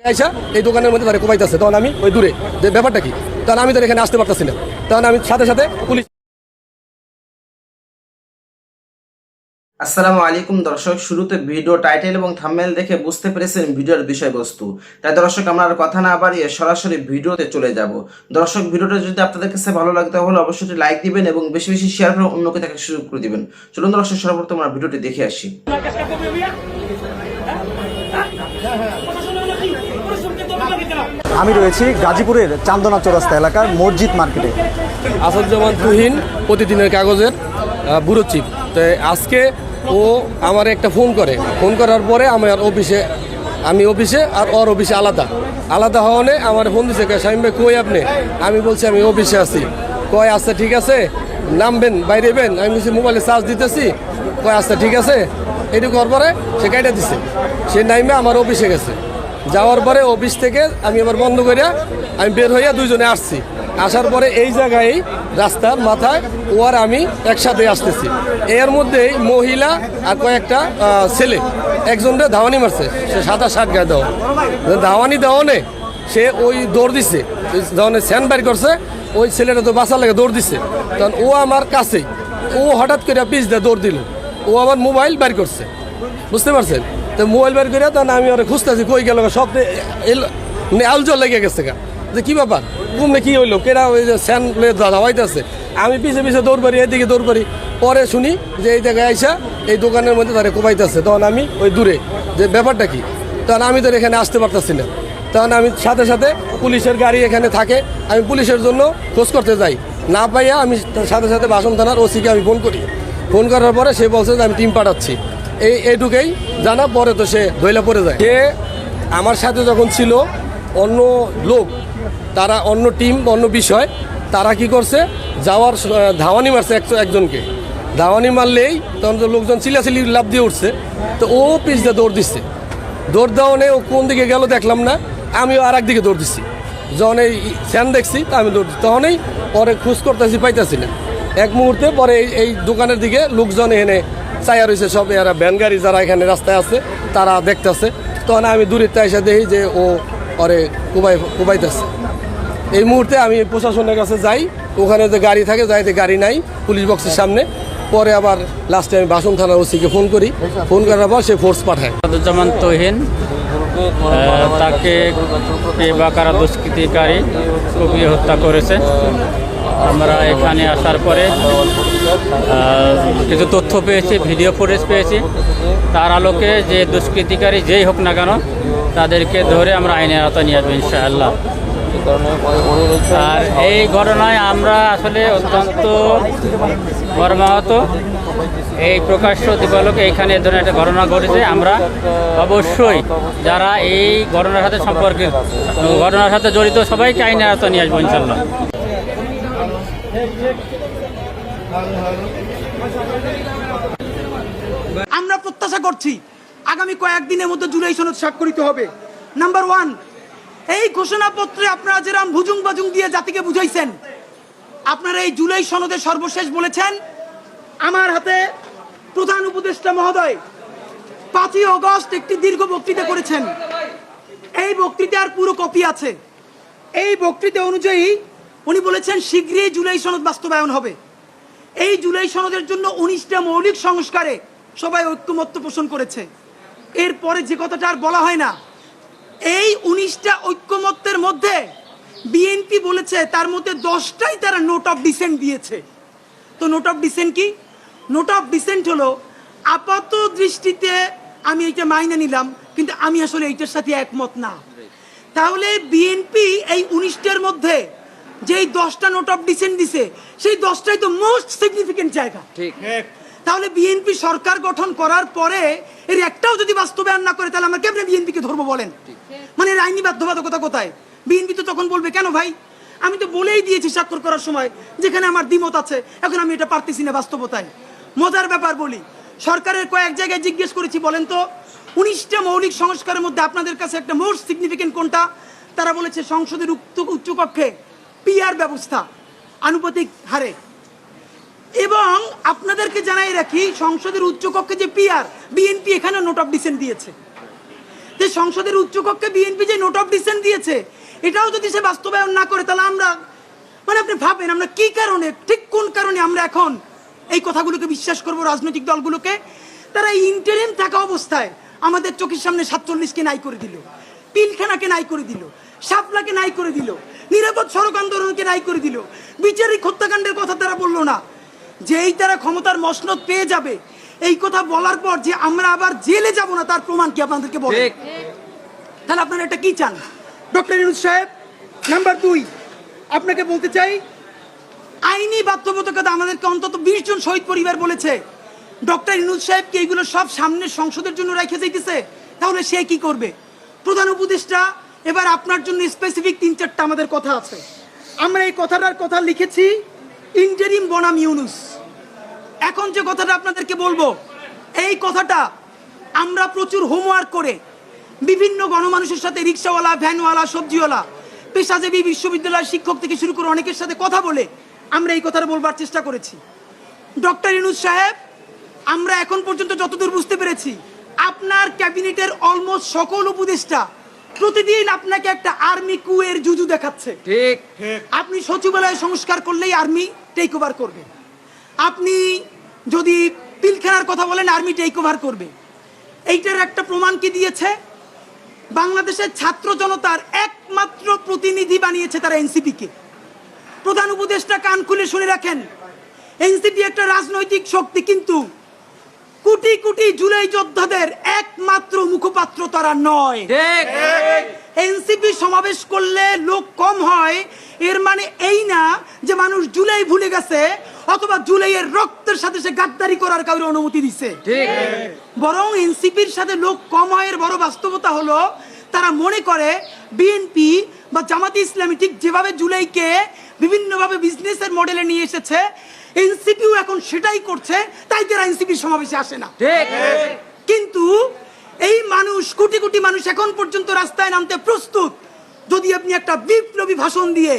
আইসা এই দোকানের মধ্যে তারা কোপাইতেছে তখন আমি, ওই দূরে, যে ব্যাপারটা কি? তখন আমি তো এখানে আসতে পারতেছি না। তখন আমি সাথে সাথে পুলিশ আসসালামু আলাইকুম দর্শক, শুরুতে ভিডিও টাইটেল এবং থাম্বনেল দেখে বুঝতে পেরেছেন ভিডিওর বিষয়বস্তু। তাই দর্শক, আমরা আর কথা না বাড়িয়ে সরাসরি ভিডিওতে চলে যাব। দর্শক, ভিডিওটা যদি আপনাদের কাছে ভালো লাগে, তাহলে অবশ্যই লাইক দিবেন এবং বেশি বেশি শেয়ার করে অন্যকে তাকে সুযোগ করে দিবেন। চলুন দর্শক, সর্বপ্রথম আমরা ভিডিওটি দেখে আসি। আমি রয়েছি গাজীপুরের চান্দনা চৌরাস্তা এলাকার মসজিদ মার্কেটে। আসাদুজ্জামান তুহিন প্রতিদিনের কাগজের ব্যুরো তো আজকে ও আমার একটা ফোন করে। ফোন করার পরে আমার অফিসে, আমি অফিসে আর ওর অফিসে আলাদা। আলাদা হওয়ানে আমার ফোন দিছে শামীম ভাই, কই আপনি? আমি বলছি, আমি অফিসে আছি। কয় আচ্ছা ঠিক আছে। নামবেন বাইরে বেন আমি বলছি, মোবাইলে চার্জ দিতেছি। কয় আচ্ছা ঠিক আছে। এটুকু করার পরে সে কাইটা দিছে। সে নাইমে আমার অফিসে গেছে। যাওয়ার পরে অফিস থেকে আমি আবার বন্ধ করিয়া আমি বের হইয়া দুইজনে আসছি। আসার পরে এই জায়গায় রাস্তার মাথায় ও আর আমি একসাথে আসতেছি। এর মধ্যেই মহিলা আর কয়েকটা ছেলে। একজনটা ধাওয়ানি মারছে। সে সাদা শার্ট গায়ে দেওয়া। ধাওয়ানি দেওয়ানে সে ওই দৌড় দিছে। যখন স্যান্ড বাইর করছে, ওই ছেলেটা তো বাঁচার লাগে দৌড় দিছে। তখন ও আমার কাছেই, ও হঠাৎ করে পিস দিয়ে দৌড় দিল। ও আমার মোবাইল বাইর করছে। বুঝতে পারছেন? তো মোবাইল বের করে তখন আমি ওরা খুঁজতেছি, কই গেল সব আলজল লেগে গেছে গা। যে কী ব্যাপার? ঘুমনে কি হইল? কেরা ওই যে স্যান ধাওয়াইতেছে আমি পিছে পিছে দৌড় পারি এদিকে দৌড় পারি পরে শুনি যে এই জায়গায় আইসা এই দোকানের মধ্যে তারা কোপাইতেছে। তখন আমি ওই দূরে, যে ব্যাপারটা কি? তখন আমি তো এখানে আসতে পারতেছি না। তখন আমি সাথে সাথে পুলিশের গাড়ি এখানে থাকে, আমি পুলিশের জন্য খোঁজ করতে যাই। না পাইয়া আমি সাথে সাথে বাসন থানার ওসিকে আমি ফোন করি। ফোন করার পরে সে বলছে যে আমি টিম পাঠাচ্ছি। এই এইটুকুই জানা, পরে তো সে ধৈলা পড়ে যায়। সে আমার সাথে যখন ছিল, অন্য লোক, তারা অন্য টিম, অন্য বিষয়, তারা কি করছে, যাওয়ার ধাওয়ানি মারছে একশো, একজনকে। ধাওয়ানি মারলেই তখন তো লোকজন চিলাচিলি লাভ দিয়ে উঠছে। তো ও পিস দিয়ে দৌড় দিচ্ছে। দৌড় দেওয়ানে ও কোন দিকে গেল দেখলাম না, আমিও আর দিকে দৌড় দিচ্ছি। যখন এই স্যান দেখছি, তা আমি দৌড়। তখনই পরে খোঁজ করতেছি, পাইতেছি না। এক মুহূর্তে পরে এই দোকানের দিকে লোকজন এনে চাইয়া রয়েছে, সব এরা ভ্যান গাড়ি যারা এখানে রাস্তায় আছে, তারা দেখতেছে। তখন আমি দূরের এসে দেখি যে, ও পরে কুবাই, কুবাইতেছে। এই মুহূর্তে আমি প্রশাসনের কাছে যাই, ওখানে যে গাড়ি থাকে, যাইতে গাড়ি নাই, পুলিশ বক্সের সামনে। পরে আবার লাস্টে আমি বাসন থানার ওসিকে ফোন করি। ফোন করার পর সে ফোর্স পাঠায়। জামান তহিন তাকে কে বা কারা দুষ্কৃতিকারী কুপিয়ে হত্যা করেছে। আমরা এখানে আসার পরে কিছু তথ্য পেয়েছি, ভিডিও ফুটেজ পেয়েছি। তার আলোকে যে দুষ্কৃতিকারী যেই হোক না কেন, তাদেরকে ধরে আমরা আইনের আওতায় নিয়ে আসব, ইনশাআল্লাহ। আর এই ঘটনায় আমরা আসলে অত্যন্ত মর্মাহত। এই প্রকাশ্য দিবালোকে এখানে এ ধরনের একটা ঘটনা ঘটেছে। আমরা অবশ্যই যারা এই ঘটনার সাথে সম্পর্কে ঘটনার সাথে জড়িত সবাইকে আইনের আওতায় নিয়ে আসব ইনশাল্লাহ আমরা প্রত্যাশা করছি আগামী কয়েকদিনের মধ্যে জুলাই সনদ স্বাক্ষরিত হবে। নাম্বার ওয়ান এই ঘোষণাপত্রে আপনারা যেরকম ভুজুং বাজুং দিয়ে জাতিকে বুঝাইছেন, আপনারা এই জুলাই সনদে সর্বশেষ বলেছেন, আমার হাতে প্রধান উপদেষ্টা মহোদয় পাঁচই অগস্ট একটি দীর্ঘ বক্তৃতা করেছেন। এই বক্তৃতার পুরো কপি আছে। এই বক্তৃতা অনুযায়ী উনি বলেছেন, শীঘ্রই জুলাই সনদ বাস্তবায়ন হবে। এই জুলাই সনদের জন্য উনিশটা মৌলিক সংস্কারে সবাই ঐক্যমত্য পোষণ করেছে। এরপরে যে কথাটা আর বলা হয় না এই উনিশটা ঐক্যমত্যের মধ্যে বিএনপি বলেছে তার মধ্যে দশটাই তারা নোট অফ ডিসেন্ট দিয়েছে। তো নোট অফ ডিসেন্ট কি? নোট অফ ডিসেন্ট হলো আপাত দৃষ্টিতে আমি এইটা মাইনে নিলাম কিন্তু আমি আসলে এইটার সাথে একমত না। তাহলে বিএনপি এই উনিশটার মধ্যে যেই দশটা নোট অফ ডিসেন্ট দিছে সেই দশটাই তো মোস্ট সিগনিফিকেন্ট জায়গা। ঠিক। তাহলে বিএনপি সরকার গঠন করার পরে এর একটাও যদি বাস্তবায়ন না করে, তাহলে আমরা কেমনে বিএনপিকে ধরবো বলেন? মানে এর আইনি বাধ্যবাধকতা কোথায়? বিএনপি তো তখন বলবে, কেন ভাই? আমি তো বলেই দিয়েছি স্বাক্ষর করার সময়, যেখানে আমার দ্বিমত আছে, এখন আমি এটা পারতেছি না বাস্তবতায়। মজার ব্যাপার বলি, সরকারের কয়েক জায়গায় জিজ্ঞেস করেছি, বলেন তো, উনিশটা মৌলিক সংস্কারের মধ্যে আপনাদের কাছে একটা মোস্ট সিগনিফিকেন্ট কোনটা? তারা বলেছে, সংসদের উচ্চকক্ষে পিআর ব্যবস্থা, আনুপাতিক হারে। এবং আপনাদেরকে জানাই রাখি, সংসদের উচ্চকক্ষে যে পিআর, বিএনপি এখানে নোট অফ ডিসেন্ট দিয়েছে। যে সংসদের উচ্চকক্ষে বিএনপি যে নোট অফ ডিসেন্ট দিয়েছে, এটাও যদি সে বাস্তবায়ন না করে, তাহলে আমরা মানে আপনি ভাবেন আমরা কি কারণে, ঠিক কোন কারণে আমরা এখন এই কথাগুলোকে বিশ্বাস করব রাজনৈতিক দলগুলোকে? তারা ইন্টারিম থাকা অবস্থায় আমাদের চোখের সামনে সাতচল্লিশকে নাই করে দিল, পিলখানাকে নাই করে দিল, শাপলাকে নাই করে দিল, নিরাপদ সড়ক আন্দোলনকে নাই করে দিল, বিচারিক হত্যাকাণ্ডের কথা তারা বলল না। যেই তারা ক্ষমতার মসনদ পেয়ে যাবে এই কথা বলার পর যে আমরা আবার জেলে যাব না তার প্রমাণ কি আপনাদেরকে বলে তাহলে আপনারা এটা কি চান? ডক্টর ইনুজ সাহেব নাম্বার দুই আপনাকে বলতে চাই আইনি বাধ্যবাধকতা আমাদেরকে অন্তত বিশ জন শহীদ পরিবার বলেছে। ডক্টর ইনুজ সাহেব কি এইগুলো সব সামনে সংসদের জন্য রেখে যাইতেছে? তাহলে সে কি করবে? প্রধান উপদেষ্টা এবার আপনার জন্য স্পেসিফিক তিন চারটা আমাদের কথা আছে। আমরা এই কথাটার কথা লিখেছি ইন্টারিম বনাম ইউনুস। এখন যে কথাটা আপনাদেরকে বলব এই কথাটা আমরা প্রচুর হোমওয়ার্ক করে বিভিন্ন গণমানুষের সাথে রিক্সাওয়ালা ভ্যানওয়ালা সবজিওয়ালা পেশাজীবী বিশ্ববিদ্যালয়ের শিক্ষক থেকে শুরু করে অনেকের সাথে কথা বলে আমরা এই কথাটা বলবার চেষ্টা করেছি। ডক্টর ইনুজ সাহেব আমরা এখন পর্যন্ত যতদূর বুঝতে পেরেছি আপনার ক্যাবিনেটের অলমোস্ট সকল উপদেষ্টা প্রতিদিন আপনাকে একটা আর্মি কুয়ের জুজু দেখাচ্ছে। ঠিক। আপনি সচিবালয় সংস্কার করলেই আর্মি টেক ওভার করবে। আপনি যদি পিলখানার কথা বলেন আর্মি টেক ওভার করবে। এইটার একটা প্রমাণ কি দিয়েছে? বাংলাদেশের ছাত্র জনতার একমাত্র প্রতিনিধি বানিয়েছে তারা এনসিপিকে। প্রধান উপদেষ্টা কান খুলে শুনে রাখেন, এনসিপি একটা রাজনৈতিক শক্তি, কিন্তু কোটি কোটি জুলাই যোদ্ধাদের একমাত্র মুখপাত্র তারা নয়। এনসিপি সমাবেশ করলে লোক কম হয় এর মানে এই না যে মানুষ জুলাই ভুলে গেছে অথবা জুলাইয়ের রক্তের সাথে সে গাদ্দারি করার কারোর অনুমতি দিছে। বরং এনসিপির সাথে লোক কম হয় এর বড় বাস্তবতা হলো তারা মনে করে বিএনপি বা জামাতি ইসলামী ঠিক যেভাবে জুলাইকে বিভিন্নভাবে বিজনেসের মডেলে নিয়ে এসেছে এনসিপিও এখন সেটাই করছে তাই তারা এনসিপির সমাবেশে আসে না। কিন্তু এই মানুষ কোটি কোটি মানুষ এখন পর্যন্ত রাস্তায় নামতে প্রস্তুত। যদি আপনি একটা বিপ্লবী ভাষণ দিয়ে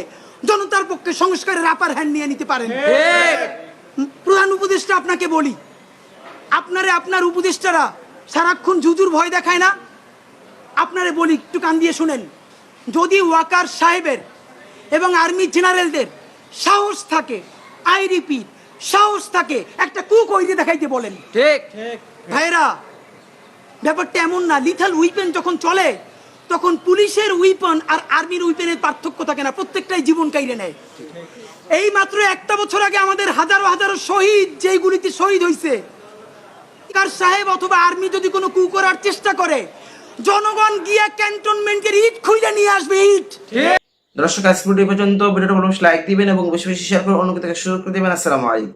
জনতার পক্ষে সংস্কারের আপার হ্যান্ড নিয়ে নিতে পারেন। প্রধান উপদেষ্টা আপনাকে বলি আপনারে আপনার উপদেষ্টারা সারাক্ষণ জুজুর ভয় দেখায় না। আপনারে বলি একটু কান দিয়ে শুনেন। যদি ওয়াকার সাহেবের এবং আর্মি জেনারেলদের সাহস থাকে আই রিপিট সাহস থাকে একটা কুক ওই দেখাইতে বলেন। ঠিক। ভাইরা ব্যাপারটা এমন না লিথাল উইপেন যখন চলে তখন পুলিশের উইপন আর আর্মির উইপেনের পার্থক্য থাকে না প্রত্যেকটাই জীবন কাইরে নেয়। এই মাত্র একটা বছর আগে আমাদের হাজারো হাজারো শহীদ যেই গুলিতে শহীদ হয়েছে কার সাহেব অথবা আর্মি যদি কোনো কু করার চেষ্টা করে জনগণ গিয়া ক্যান্টনমেন্টের ইট খুইলে নিয়ে আসবে ইট। দর্শক ভিডিও পর্যন্ত। ভিডিওটা ভালো লাইক দিবেন এবং বেশি বেশি শেয়ার করে অন্যকে থেকে সুযোগ করে দেবেন। আসসালামু আলাইকুম।